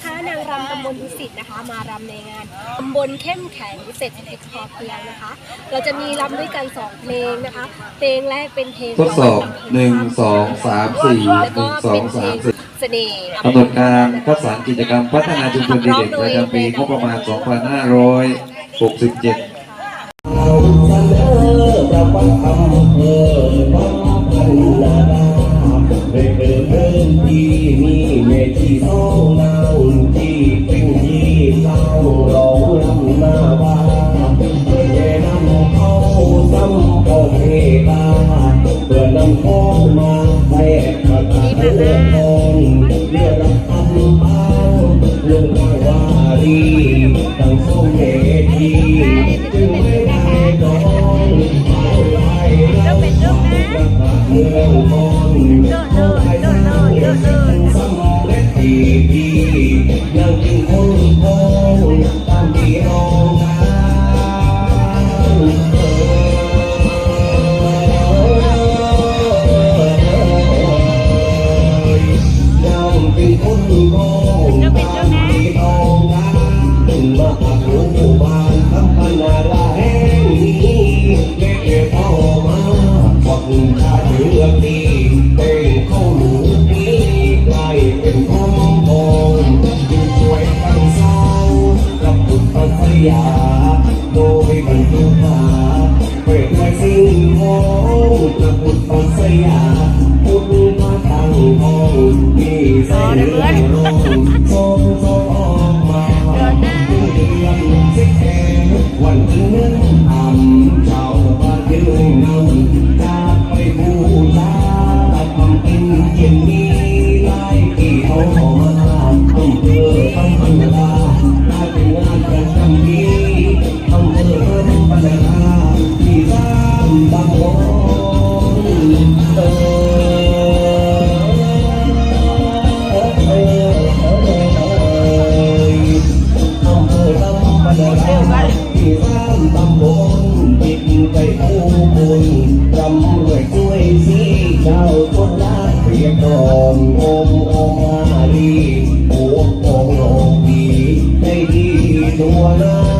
นะคะนางรำตำบลดุสิตนะคะ มารำในงานตำบลเข้มแข็งเศรษฐกิจพอเพียงนะคะ เราจะมีรำด้วยกันสองเพลงนะคะ เพลงแรกเป็นเพลงทดสอบหนึ่งสองสามสี่หแล้วก็นึ่งสอเป็งนเพลสามงสี่เสน่ห์กำหนดการคัดสรรกิจกรรมพัฒนาชุมชนดีเด่นประจำปีงบประมาณ 2567เราเสนอ พ้องมาให้ประกาเรื่องทองเรื่องรับคำบ้านเรื่องวาวารีตั้งสองเมทีจึงไม่ได้นองเอาไว้เราประกาศเมืองมอนเอาไว้เรา ยู่ช่วยกันเศร้ากับบุตรปัญญาโดยบรรทุกมาเปิดไว้สิ่งของกับบุตรปัญญา รื่องลงทรงทรงออกมาเดือนสิบเดวันที่หนึ่งทำชาวบ้านยืนเงาจา ได้คู่บุญรำรวยช่วยสีเจ้าคนละเพียงรองอมอมอาลีปวองค์โลกดีได้ดีตัวนา